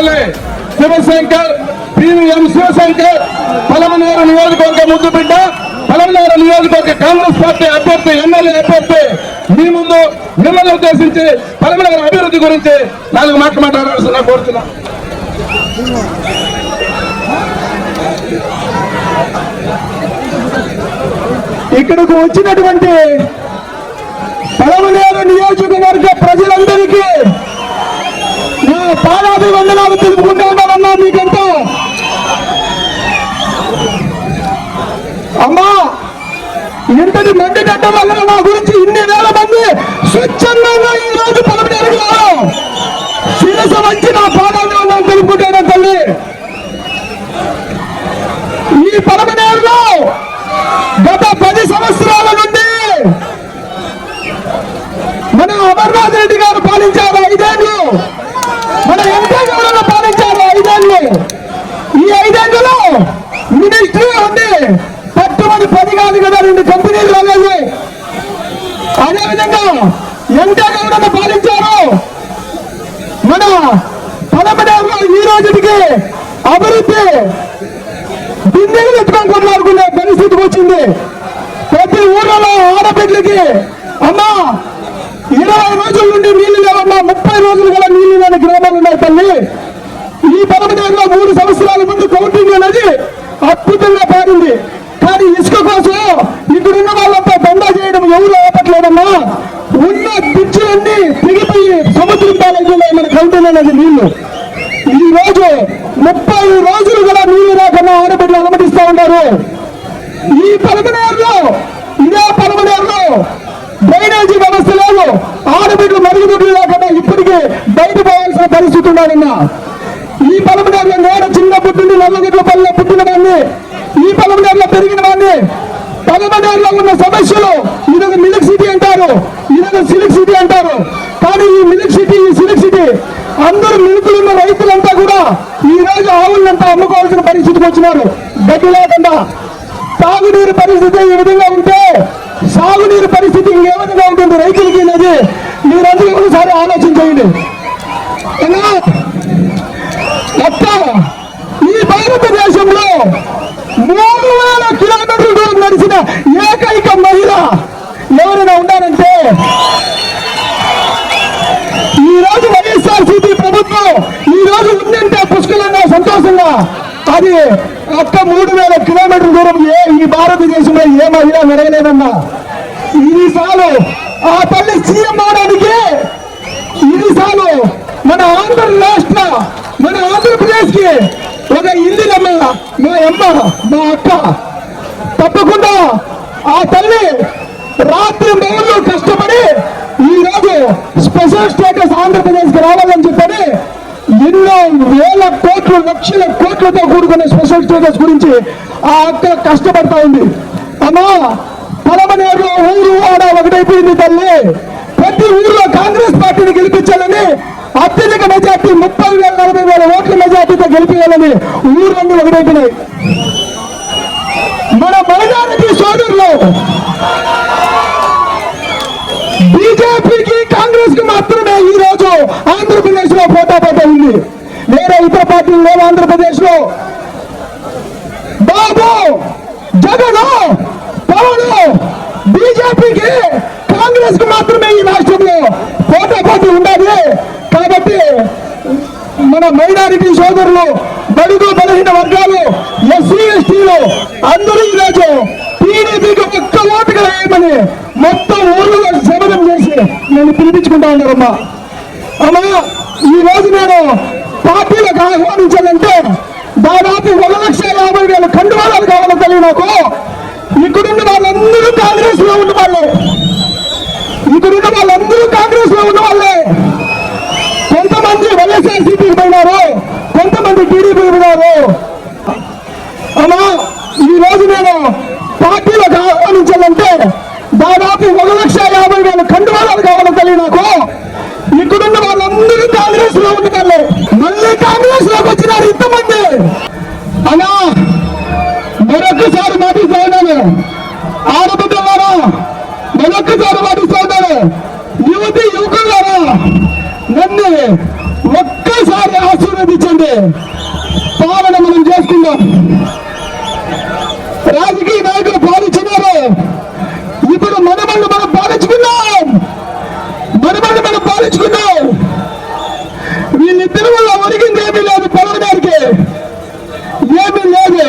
MLA Shivashankar PVM Shivashankar Palamaneru నియోజకవర్గ ముద్దు బిడ్డ పలమనేరు నియోజకవర్గ కాంగ్రెస్ పార్టీ అభ్యర్థి ఎమ్మెల్యే అభ్యర్థి. మీ ముందు మిమ్మల్ని ఉద్దేశించి పలమనేరు అభివృద్ధి గురించి నాలుగు మాటలు మాట్లాడాల్సిన కోరుతున్నా. ఇక్కడకు వచ్చినటువంటి పలమనేరు నియోజకవర్గ ప్రజలందరికీ పాదాభివందనాలు తెలుపుకుంటూ ఉన్నానన్నా మీకంతా. అమ్మా ఇంతటి మంది పెట్ట వల్ల నా గురించి ఇన్ని వేల మంది స్వచ్ఛందంగా ఈ రోజు పలమనేరులో శిరస వంచి నా పాదాభివందనాలు తెలుపుకుంటాను తల్లి. ఈ పలమనేరులో గత పది సంవత్సరాల నుండి మన అమర్నాథ్ రెడ్డి గారు పాలించారు ఐదేళ్ళు మన ఎంపీ గారు పాలించారు ఐదేళ్ళు. ఈ ఐదేళ్ళలో మినిస్ట్రీ ఉంది. పట్టుమని పది కాదు కదా రెండు కంపెనీలు వెళ్ళాయి అదేవిధంగా ఎంపీ గౌడను పాలించారు. మన పలమనేరులో ఈ రోజుకి అభివృద్ధి బిందెలు ఎత్తుకొని కొట్లాడుకునే పరిస్థితికి వచ్చింది. ప్రతి ఊర్లలో ఆడబిడ్డలకి అమ్మా ఇరవై రోజుల నుండి నీళ్ళు లేవమ్మా ముప్పై రోజులు గల నీళ్ళు లేని గ్రామాలు ఉన్నాయి తల్లి. ఈ పదమూడేళ్ళలో మూడు సంవత్సరాల ముందు కౌంటింగ్ అనేది అద్భుతంగా పారింది కానీ ఇసుక కోసం ఇక్కడున్న వాళ్ళంతా దందా చేయడం ఎవరు ఆపట్లేదమ్మా? ఉన్న పిచ్చులన్నీ తెగిపోయి సముద్రం పాలైపోయినాయి మన కౌంటింగ్ అనేది నీళ్ళు ఈ రోజు ముప్పై రోజులు కూడా నీళ్ళు రాకుండా ఆడబిడ్డలు అనుమతిస్తా ఉన్నారు ఈ పలమనేరులో ఇదే పలమనేరులో డ్రైనేజీ వ్యవస్థ లేదు ఆడబిడ్డలు మరుగుదొడ్లు లేకుండా ఇప్పటికీ బయట పోవాల్సిన పరిస్థితి ఉన్నారన్నా ఈ పలమనేరులో నేడ చిన్న పుట్టింది నల్లగిట్ల పల్లె పుట్టిన వాడిని. ఈ పలమనేరులో పెరిగిన వాడిని. పలమనేరులో ఉన్న సమస్యలు ఇదొక మిలిక్ సిటీ అంటారు. ఇదొక సిలిక్ సిటీ అంటారు. కానీ ఈ మిలిక్ సిటీ ఈ సిలిక్ సిటీ అందరూ మిలుకులున్న రైతులంతా కూడా ఈ రోజు ఆవులంతా అమ్ముకోవాల్సిన పరిస్థితికి వచ్చినారు. గడ్డి లేకుండా. సాగునీరు పరిస్థితి ఈ విధంగా ఉంటే సాగునీరు పరిస్థితి ఇంకే విధంగా ఉంటుంది రైతులకి అనేది. మీరందరూ ఒకసారి ఆలోచించేయండి చేయండి అన్నా, అక్క ఈ భారతదేశంలో మూడు వేల కిలోమీటర్ల దూరం నడిచిన ఏకైక మహిళ ఎవరైనా ఉన్నారంటే ఈ రోజు వైఎస్ఆర్ సిపి ప్రభుత్వం ఈ రోజు ఉందంటే పుష్కలంగా సంతోషంగా. అది ఒక్క మూడు వేల కిలోమీటర్ల దూరం ఏ ఈ భారతదేశంలో ఏ మహిళ నడగలేదన్నా ఇది సాలు ఆ తల్లి సీఎం అవడానికి ఇది సాలు మన ఆంధ్ర రాష్ట్ర మన ఆంధ్రప్రదేశ్కి ఒక ఇందిరమ్మ మా అమ్మ మా అక్క తప్పకుండా ఆ తల్లి రాత్రి మేము కష్టపడి ఈ రోజు స్పెషల్ స్టేటస్ ఆంధ్రప్రదేశ్కి రావాలని చెప్పని ఎన్నో వేల కోట్లు లక్షల కోట్లతో కూడుకున్న స్పెషల్ స్టేటస్ గురించి ఆ అక్క కష్టపడతా ఉంది. అమ్మా పలమనేరులో ఊరు ఆడ ఒకటైపోయింది తల్లి. ప్రతి ఊర్లో కాంగ్రెస్ పార్టీని గెలిపించాలని అత్యధిక మెజార్టీ ముప్పై వేల నలభై వేల ఓట్ల మెజార్టీతో గెలిపించాలని ఊర్లన్నీ ఒకటైపోయినాయి. మైనారిటీ సోదరులు బీజేపీకి కాంగ్రెస్కి మాత్రమే ఈ రోజు ఆంధ్రప్రదేశ్లో పోటాపోటీ ఉంది. వేరే ఇతర పార్టీలు లేవు ఆంధ్రప్రదేశ్లో బాబు జగన్ పవన్ బీజేపీకి కాంగ్రెస్కి మాత్రమే ఈ రాష్ట్రంలో పోటాపోటీ ఉండాలి మన మైనారిటీ సోదరులు బడుగు బలహీన వర్గాలు ఎస్సీ ఎస్టీలు అందరూ ఈరోజు టీడీపీకి ఒక్క ఓటుగా వేయమని మొత్తం ఊర్లలో శబదం చేసి నేను పిలిపించుకుంటా ఉన్నారమ్మా. అమ్మా ఈ రోజు నేను పార్టీలకు ఆహ్వానించాలంటే దాదాపు ఒక లక్ష యాభై వేల కండువాలు కావాలని తెలియదు నాకు. ఇక్కడున్న వాళ్ళందరూ కాంగ్రెస్లో ఉన్న వాళ్ళే. ఇక్కడున్న వాళ్ళందరూ కాంగ్రెస్లో ఉన్న వాళ్ళే. కొంతమంది వైఎస్ఆర్ టీడీపీ కాదు అమ్మా ఈ రోజు నేను పార్టీలకు ఆహ్వానించాలంటే దాదాపు ఒక లక్ష యాభై వేల కండువాలు కావాలని తెలియదు నాకు. ఇక్కడున్న వాళ్ళందరూ కాంగ్రెస్లో ఉన్న మళ్ళీ కాంగ్రెస్లోకి వచ్చినారు ఇంతమంది. అలా మరొకసారి మాటిస్తా ఉన్నాను ఆడబిడ్డలారా మరొకసారి మాటిస్తా ఉన్నాను యువతి యువకులారా నన్ను ఒక్కసారి ఆశీర్వదించండి. పాలన మనం చేసుకుందాం. రాజకీయ నాయకులు పాలించినారు ఇప్పుడు మనమల్ని మనం పాలించుకున్నాం మనమల్ని మనం పాలించుకున్నాం వీళ్ళిద్దరి వల్ల ఒరిగింది ఏమీ లేదు పొలం గారికి ఏమీ లేదు.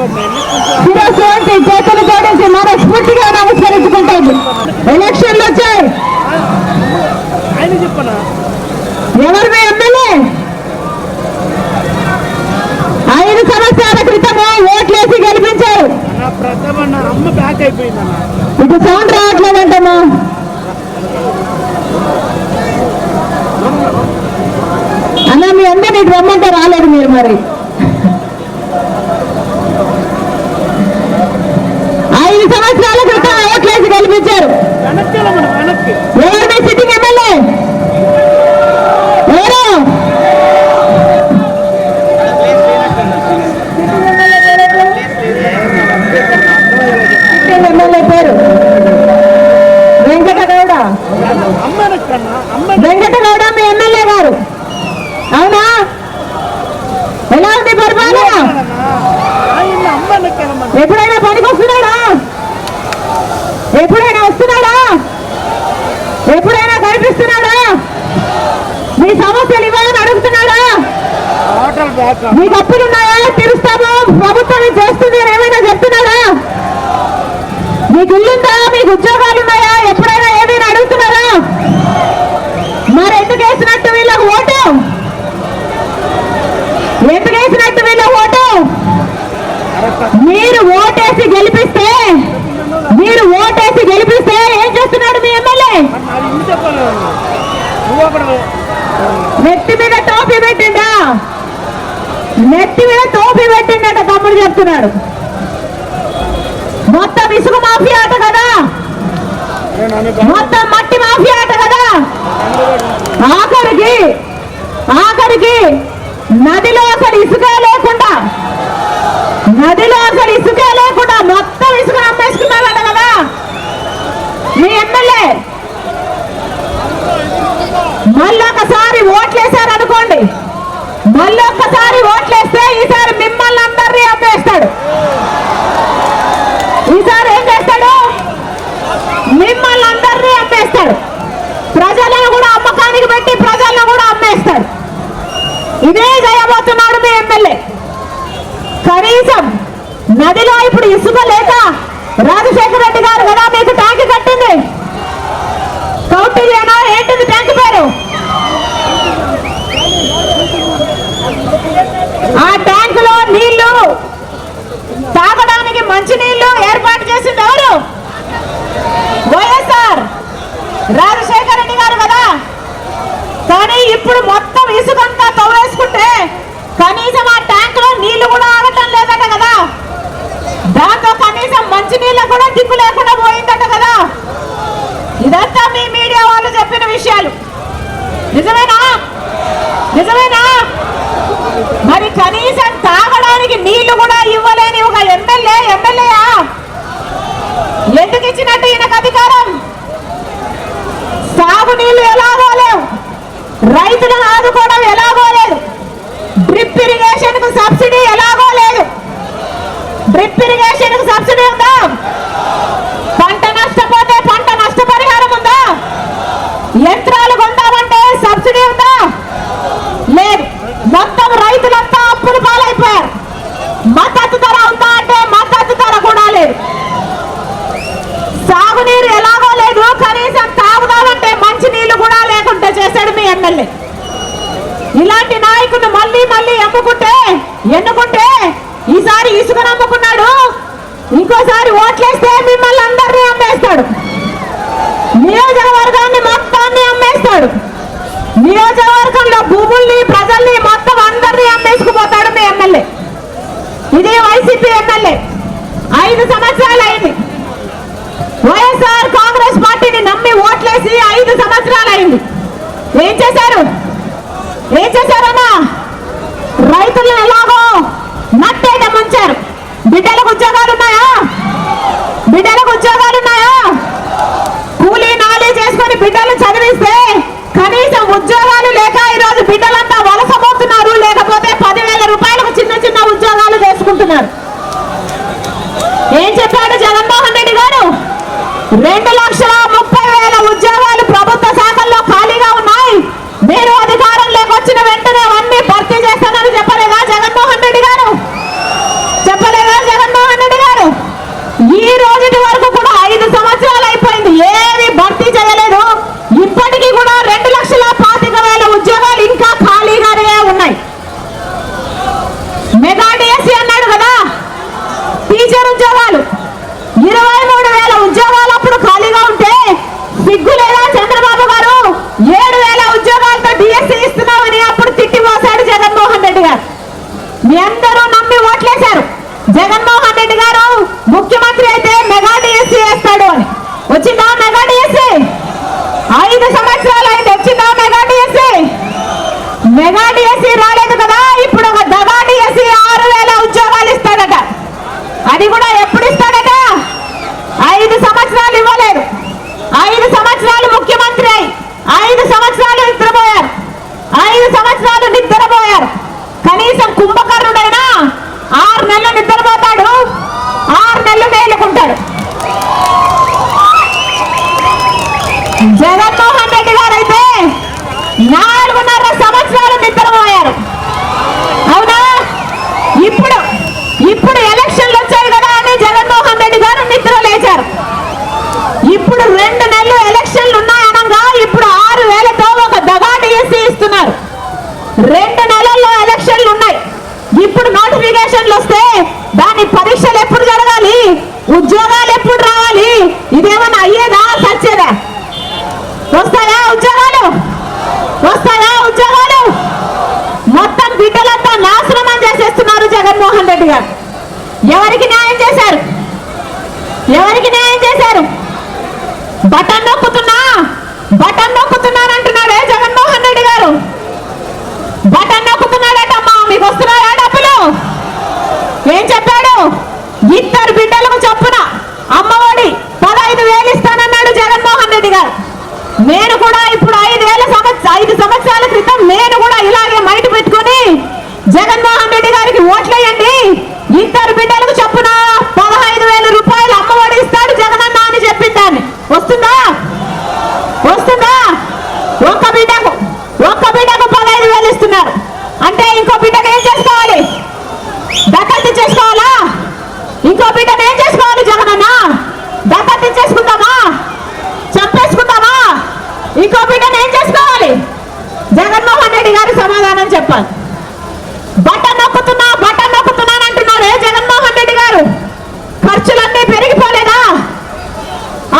రెడ్డి చేతులు జోడించి మనస్ఫూర్తిగా నమస్కరించుకుంటుంది ఎలక్షన్లు వచ్చాయి ఎవరు మీ ఎమ్మెల్యే? ఐదు సంవత్సరాల క్రితము ఓట్లేసి గెలిపించారు. నా ఇటు సౌండ్ రావట్లేదంటమ్మా. అన్న మీ అందరినీ రమ్మంటే రాలేదు మీరు మరి ఐదు సంవత్సరాల క్రితం ఓట్లేసి గెలిపించారు మీ సిట్టింగ్ ఎమ్మెల్యే ఎవరు సిట్టింగ్ ఎమ్మెల్యే పేరు వెంకటగౌడ అమ్మ వెనక్కన్నా అమ్మ వెంకటగౌడ మీ ఎమ్మెల్యే గారు అవునా ఎలా ఉంది పరిపాలన ఆయన అమ్మ వెనక్కి వెళ్ళమను ఎప్పుడైనా పనికి వస్తున్నాడా ఎప్పుడైనా వస్తున్నాడా ఎప్పుడైనా కనిపిస్తున్నాడా మీ సమస్యలు ఇవ్వాలని అడుగుతున్నాడా వాటర్ బ్యాక్ మీకు అప్పులు ఉన్నాయా? తీరుస్తాము. ప్రభుత్వం చేస్తుంది? ఏమైనా చెప్తున్నాడా మీకు ఇల్లుందా? మీకు ఉద్యోగాలు ఉన్నాయా? ఎప్పుడైనా ఏమైనా అడుగుతున్నారా? మరి ఎందుకు వేసినట్టు వీళ్ళకు ఓటు? ఎందుకు వేసినట్టు వీళ్ళ ఓటు? మీరు ఓటేసి గెలిపిస్తే మీరు ఓటేసి గెలిపిస్తే ఏం చేస్తున్నాడు మీ ఎమ్మెల్యే? నెత్తి మీద టోపీ పెట్టిండా? నెత్తి మీద టోపీ పెట్టిండట తమ్ముడు చెప్తున్నాడు. మొత్తం ఇసుక మాఫియా ఆట కదా? మొత్తం మట్టి మాఫియా ఆట కదా? ఆఖరికి ఆఖరికి నదిలో అసలు ఇసుక లేకుండా నదిలో అసలు ఇసుక లేకుండా మొత్తం ఇసుక అమ్మేసుకున్నారట కదా? మీ ఎమ్మెల్యే మళ్ళొకసారి ఓట్లేశారనుకోండి. మళ్ళీ ఒక్కసారి ఓట్లేస్తే ఈసారి మిమ్మల్ని అందరినీ అమ్మేస్తాడు. ఈసారి ఏం చేస్తాడు? మిమ్మల్ని అందరినీ అమ్మేస్తాడు. ప్రజలను కూడా అమ్మకానికి పెట్టి ప్రజలను కూడా అమ్మేస్తాడు. ఇదే చేయబోతున్నాడు మీ ఎమ్మెల్యే. కనీసం నదిలో ఇప్పుడు ఇసుక లేక రాజశేఖర రెడ్డి గారు కదా మీకు ట్యాంక్ కట్టింది కౌటిల్యనా ఏంటిది ట్యాంక్ పేరు ఆ ట్యాంక్లో నీళ్ళు తాగడానికి మంచి నీళ్ళు ఏర్పాటు చేసింది ఎవరు వైఎస్ఆర్ రాజశేఖర రెడ్డి గారు కదా కానీ ఇప్పుడు మొత్తం ఇసుకంతా తవ్వేసుకుంటే కనీసం ఆ ట్యాంక్లో నీళ్ళు కూడా ఆగటం లేదట కదా. దాంతో కనీసం మంచి నీళ్ళ కూడా దిక్కు లేకుండా పోయిందట కదా. ఇదంతా మీ మీడియా వాళ్ళు చెప్పిన విషయాలు. నిజమేనా? నిజమేనా? మరి కనీసం తాగడానికి నీళ్ళు కూడా ఇవ్వలేని ఒక ఎమ్మెల్యే ఎమ్మెల్యేయా? ఎందుకు ఇచ్చినట్టు ఈయనకు అధికారం? సాగు నీళ్ళు రైతులను ఆదుకోవడం ఎలాగో లేదు. డ్రిప్ ఇరిగేషన్కు సబ్సిడీ ఎలాగో లేదు. డ్రిప్ ఇరిగేషన్కు సబ్సిడీ ఉందా? చేశాడు మీ ఎమ్మెల్యే. ఇలాంటి నాయకుడు మళ్ళీ మళ్ళీ ఎమ్ముకుంటే ఎన్నుకుంటే ఈసారి ఇసుక నమ్ముకున్నాడు. ఇంకోసారి ఓట్లేస్తే మిమ్మల్ని అందరినీ అమ్మేస్తాడు. నియోజకవర్గాన్ని మొత్తాన్ని అమ్మేస్తాడు. నియోజకవర్గంలో భూముల్ని ప్రజల్ని మొత్తం అందరినీ అమ్మేసుకుపోతాడు మీ ఎమ్మెల్యే. ఇది వైసీపీ ఎమ్మెల్యే. ఐదు సంవత్సరాలు అయింది వైఎస్ఆర్ కాంగ్రెస్ పార్టీని నమ్మి ఓట్లేసి ఐదు సంవత్సరాలు అయింది ఏం చేశారు? ఏం చేశారన్నా రైతులను ఎలాగో నట్టేట ముంచారు. బిడ్డలకు ఉద్యోగాలు ఉన్నాయా? బిడ్డలకు ఉద్యోగాలు ఉన్నాయా? కూలీ నాలీ చేసుకొని బిడ్డలు చదివిస్తే కనీసం ఉద్యోగాలు లేక ఈరోజు బిడ్డలంతా వలసపోతున్నారు. లేకపోతే పదివేల రూపాయలకు చిన్న చిన్న ఉద్యోగాలు చేసుకుంటున్నారు. ఏం చెప్పాడు జగన్మోహన్ రెడ్డి గారు? రెండు లక్షల ముప్పై వేల ఉద్యోగాలు ప్రభుత్వ శాఖల్లో ఖాళీ వచ్చిన వెంటనే అవన్నీ భర్తీ చేస్తానని చెప్పలేదా జగన్మోహన్ రెడ్డి గారు? చెప్పలేదా జగన్మోహన్ రెడ్డి గారు? ఈ రోజుటి వరకు కూడా ఐదు సంవత్సరాలు అయిపోయింది. ఏమి భర్తీ చేయలేదు. ఇప్పటికీ కూడా రెండు లక్షల పాతిక వేల ఉద్యోగాలు ఇంకా ఖాళీగానే ఉన్నాయి మెగా డిఎస్సి అన్నాడు కదా టీచర్ ఉద్యోగాలు ఇరవై మూడు వేల ఉద్యోగాలు అప్పుడు ఖాళీగా ఉంటే సిగ్గు లేదా చంద్రబాబు గారు ఏడు వేల ఉద్యోగాలతో డిఎస్సి ఇస్తున్నామని అప్పుడు తిట్టిపోశాడు జగన్మోహన్ రెడ్డి గారు మీ అందరూ నమ్మి ఓట్లేశారు. జగన్మోహన్ రెడ్డి గారు ముఖ్యమంత్రి అయితే మెగా డిఎస్సీ వేస్తాడు అని. వచ్చిందా మెగా డిఎస్సీ ఐదు సంవత్సరాలు అయితే వచ్చిందా మెగా డిఎస్సీ మెగా డిఎస్సీ రాలేదు కదా ఇప్పుడు ఒక దగా డిఎస్సీ ఆరు వేల ఉద్యోగాలు ఇస్తాడట. అది కూడా ఎప్పుడు ఇస్తాడట? ఐదు సంవత్సరాలు ఇవ్వలేదు. ఐదు సంవత్సరాలు ముఖ్యమంత్రి అయి ఐదు సంవత్సరాలు నిద్రపోయారు. ఐదు సంవత్సరాలు నిద్రపోయారు. కనీసం కుంభకర్ణుడైనా ఆరు నెలలు నిద్రపోతాడు. ఆరు నెలలు మేలుకుంటాడు. జగన్మోహన్ రెడ్డి గారు అయితే నాలుగున్నర సంవత్సరాలు నిద్రపోయారు. అవునా? ఇప్పుడు ఇప్పుడు ఎలక్షన్లు వచ్చాయి కదా అని జగన్మోహన్ రెడ్డి గారు నిద్ర లేచారు. ఇప్పుడు రెండు నెలలు ఎలక్షన్లు ఉన్నాయనగా ఇప్పుడు ఆరు వేలతో ఒక దగా వేసి ఇస్తున్నారు. రెండు నెలలు ఇప్పుడు నోటిఫికేషన్లు వస్తే దాని పరీక్షలు ఎప్పుడు జరగాలి? ఉద్యోగాలు ఎప్పుడు రావాలి? ఇదేమన్నా అయ్యేదా? సచ్చేదా? వస్తాయా ఉద్యోగాలు? వస్తాయా ఉద్యోగాలు? మొత్తం బిడ్డలంతా నాశనం చేసేస్తున్నారు జగన్మోహన్ రెడ్డి గారు. ఎవరికి న్యాయం చేశారు? ఎవరికి న్యాయం చేశారు? బటన్ నొక్కుతున్నా? బటన్ నొక్కుతున్నానంటున్నాడే జగన్మోహన్ రెడ్డి గారు. బటన్ నొక్కుతున్నాడటమ్మా మీకు వస్తున్నాయా ఏం చెప్పాడు? ఇద్దరు బిడ్డలకు చొప్పున అమ్మఒడి పదహైదు వేలు ఇస్తానన్నాడు జగన్మోహన్ రెడ్డి గారు. నేను కూడా ఇప్పుడు ఐదేళ్ళ సంవత్సరం ఐదు సంవత్సరాల క్రితం నేను కూడా ఇలాగే మైట పెట్టుకొని జగన్మోహన్ రెడ్డి గారికి ఓట్లేయండి. ఇద్దరు బిడ్డలకు చొప్పున పదహైదు వేల రూపాయలు అమ్మఒడి ఇస్తాడు జగనన్న అని చెప్పిందాన్ని వస్తుందా? వస్తుందా? ఒక్క బిడ్డకు ఒక్క బిడ్డకు పదహైదు వేలు ఇస్తున్నారు. అంటే ఇంకో బిడ్డకు ఏం చేసుకోవాలి? చేసుకోవాలా ఇంకో బిడ్డను ఏం చేసుకోవాలి జగనన్న? దత్తత చేసుకుందామా చంపేసుకుందామా ఇంకో బిడ్డను ఏం చేసుకోవాలి? జగన్మోహన్ రెడ్డి గారు సమాధానం చెప్పాలి. బట్ట నొక్కుతున్నా బట్ట నొక్కుతున్నాను అంటున్నారు జగన్మోహన్ రెడ్డి గారు. ఖర్చులన్నీ పెరిగిపోలేదా?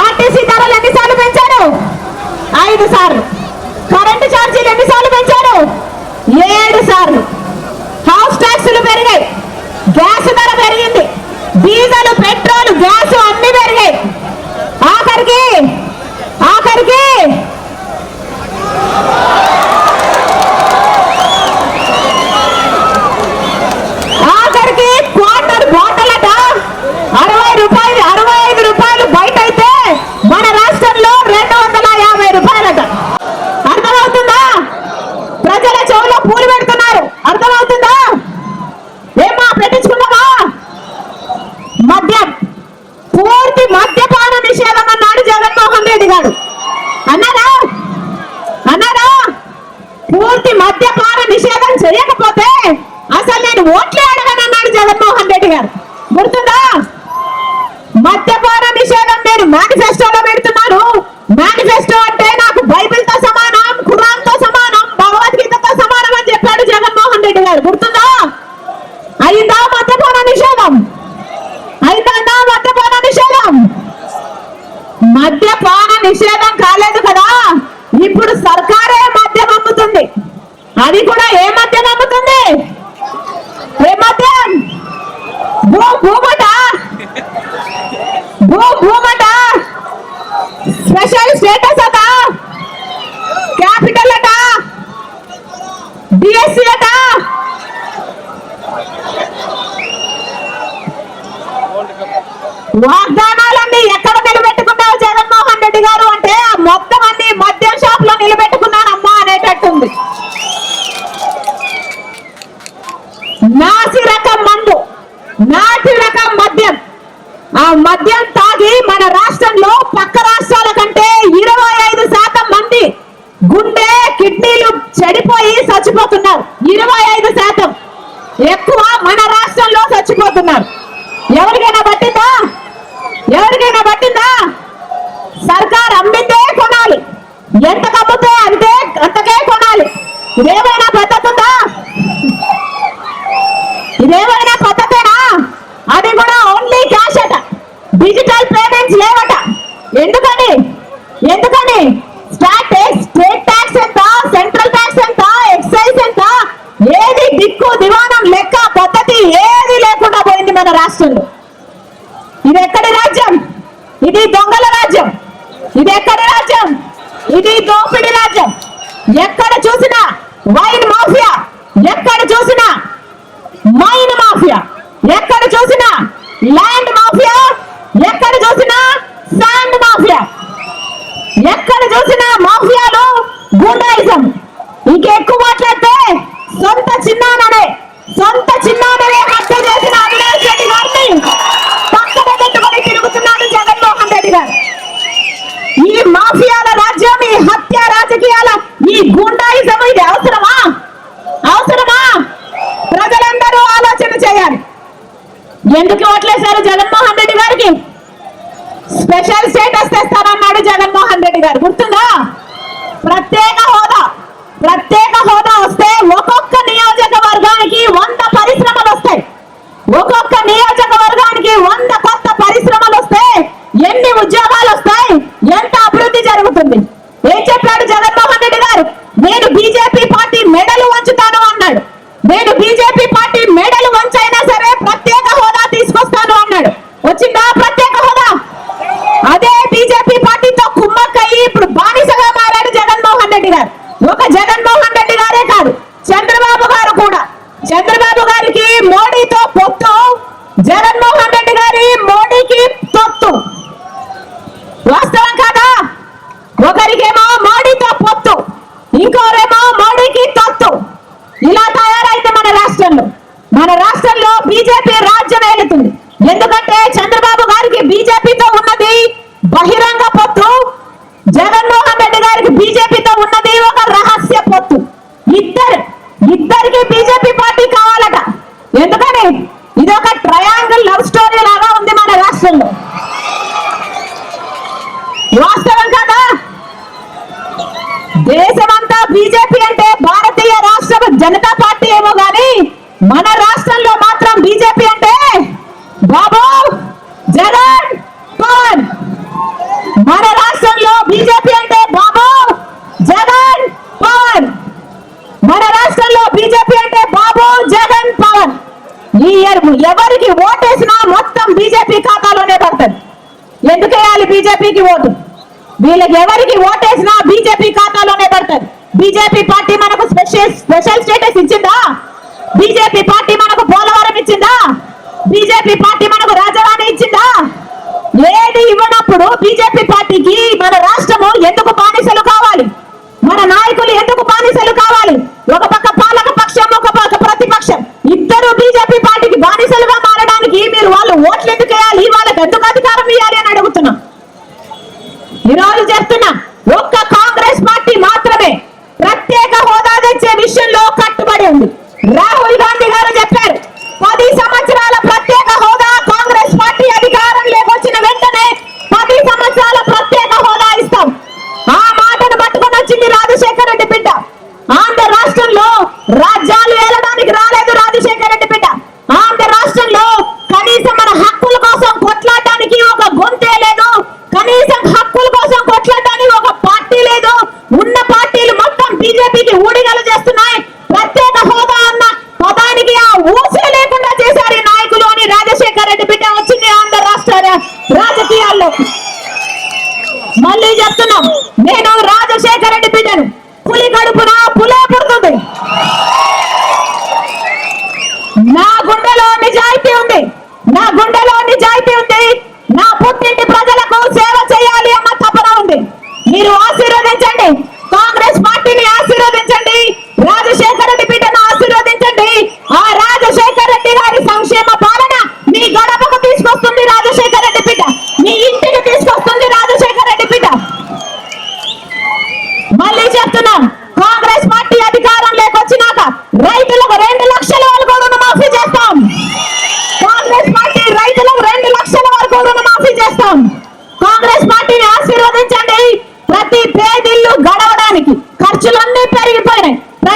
ఆర్టీసీ ధరలు ఎన్నిసార్లు పెంచారు? ఐదు సార్లు. కరెంటు ఛార్జీలు ఎన్నిసార్లు పెంచారు? ఏడు సార్లు. హౌస్ ట్యాక్సులు పెరిగాయి. పెరిగింది. డీజల్ పెట్రోల్ గ్యాస్ అన్ని పెరిగాయి. ఆఖరికి ఆఖరికి చేశారు గుర్తుందా? అయిందా మద్యపాన నిషేధం. అయిందా మద్యపాన నిషేధం. మద్యపాన నిషేధం కాలేదు కదా? ఇప్పుడు సర్కారే మద్యం అమ్ముతుంది. అది కూడా ఏ మద్యం అమ్ముతుంది? ఏ మద్యం? భూ భూమట. భూ భూమట. స్పెషల్ స్టేటస్ అట. క్యాపిటల్ అట. డిఎస్సి అటా. వాగ్దానాలన్నీ ఎక్కడ నిలబెట్టుకున్నావు జగన్మోహన్ రెడ్డి గారు అంటే మొత్తం అన్ని మద్యం షాప్లో నిలబెట్టుకున్నానమ్మా అనేటట్టుంది. నాసి రకం మందు నాసి రకం మద్యం. ఆ మద్యం ఇది దోపిడి రాజ్యం. ఎక్కడ చూసినా వైన్ మాఫియా ఎక్కడ చూసినా గారు గుర్తుందా? ప్రత్యేక You got it. బీజేపీకి ఓటు. వీళ్ళకి ఎవరికి ఓటేసినా బీజేపీ ఖాతాలోనే పడుతుంది. బీజేపీ పార్టీ మనకు స్పెషల్ స్పెషల్ స్టేటస్ ఇచ్చిందా? బీజేపీ పార్టీ మనకు పోలవరం ఇచ్చిందా? బీజేపీ పార్టీ మనకు రాజధాని ఇచ్చిందా? ఏది ఇవ్వనప్పుడు బీజేపీ పార్టీకి మన రాష్ట్ర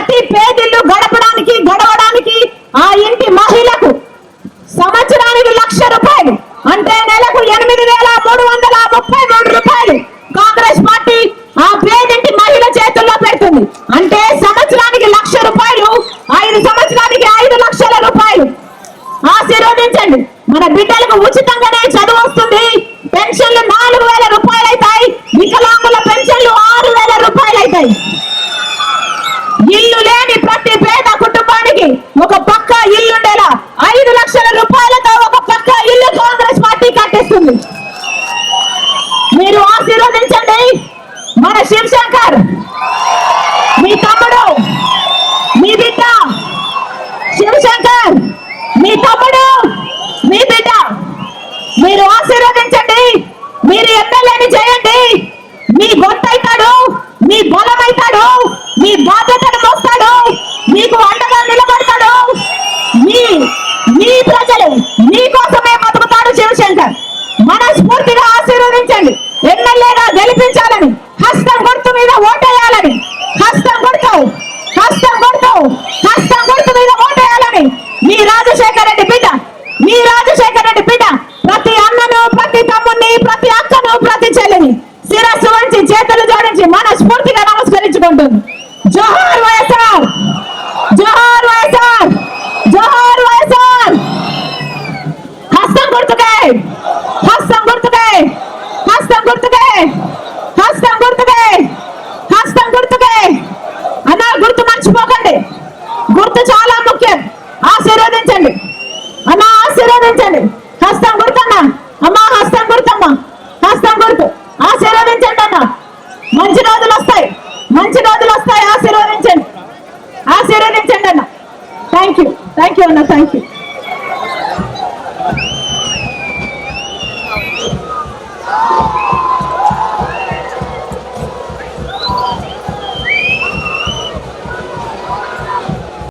ప్రతి పేదలు గడప హస్తం